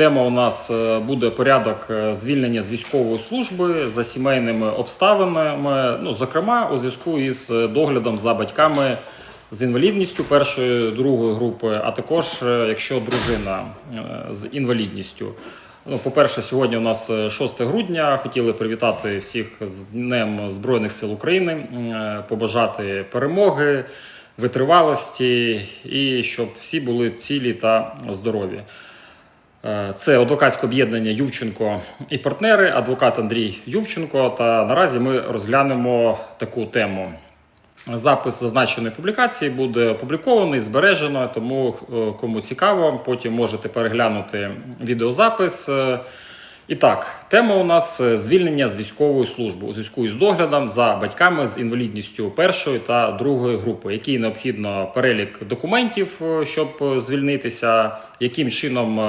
Тема у нас е, буде порядок е, звільнення з військової служби за сімейними обставинами. Ну, зокрема, у зв'язку із е, доглядом за батьками з інвалідністю першої другої групи, а також якщо дружина з інвалідністю. Ну, по-перше, сьогодні у нас е, 6 грудня. Хотіли привітати всіх з Днем Збройних сил України, побажати перемоги, витривалості і щоб всі були цілі та здорові. Е, Це адвокатське об'єднання Ювченко і партнери, адвокат Андрій Ювченко. Та наразі ми розглянемо таку тему. Запис зазначеної публікації буде опублікований, збережено, тому е, кому цікаво, потім можете переглянути відеозапис. Е, І так, тема у нас звільнення з військової служби у зв'язку із доглядом за батьками з інвалідністю першої та другої групи, який необхідно перелік документів, щоб звільнитися, яким чином